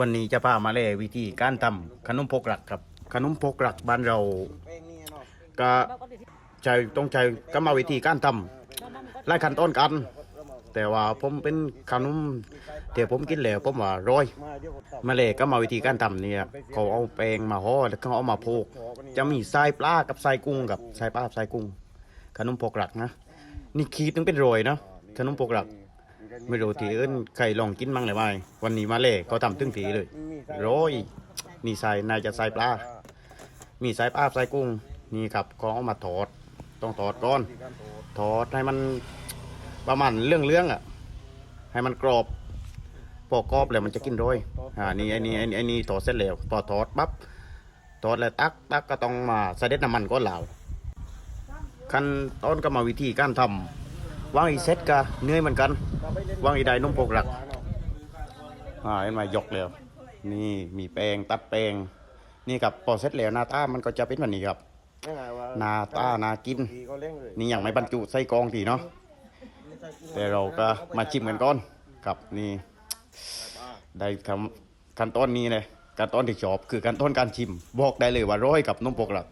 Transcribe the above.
วันนี้จะพามาเล่วิธีการทำขนมพกหลักครับ ขนมพกหลักบ้านเราก็ใจต้องใจกรรมวิธีการทำไล่ขั้นตอนกัน แต่ว่าผมเป็นขนมเดี๋ยวผมกินแล้วผมว่าร้อยมาเลยก็มาวิธีการทำเนี่ยเขาเอาแป้งมาห่อแล้วก็เอามาโพก จะมีไส้ปลากับไส้กุ้งกับไส้ปลาไส้กุ้ง ขนมพกหลักนะนี่ขีดนึงเป็นโรยนะขนมพกหลัก ไม่รู้ที่อื่นใครลองกินมั้งเลยไหมวันนี้มาเลยเขาทำตึ้งทีเลยโรยนี่ใส่นายจะใส่ปลา มีไส้ปลาไส้กุ้ง นี่ครับเขาเอามาทอด ต้องทอดก่อนทอดให้มันประมาณเรื่องเรื่องๆอะ ให้มันกรอบพอกรอบแล้วมันจะกินโรยอ่านี่ไอ้นี่ไอ้นี่ไอ้นี่ทอดเสร็จแล้วพอทอดปั๊บทอดแล้วตักตักก็ต้องมาใส่เด็ดน้ำมันก็เหลาขั้นตอนก็มาวิธีการทำ วางอีเซ็ตกะเนื้อยเหมือนกันวางอีใดนมปกหลักอ่าเห็นไหมยกแล้ว นี่มีแป้งตัดแป้งนี่กับพอเสร็จแล้วหน้าตามันก็จะเป็นแบบนี้ครับหน้าตาน่ากิน นี่อยังไม่บรรจุใส่กรองทีเนาะแต่เราก็มาชิมกันก่อนกับนี่ได้คำขั้นตอนนี้เลยขั้นตอนที่ชอบคือขั้นตอนการชิม บอกได้เลยว่าร้อยกับนมปกหลัก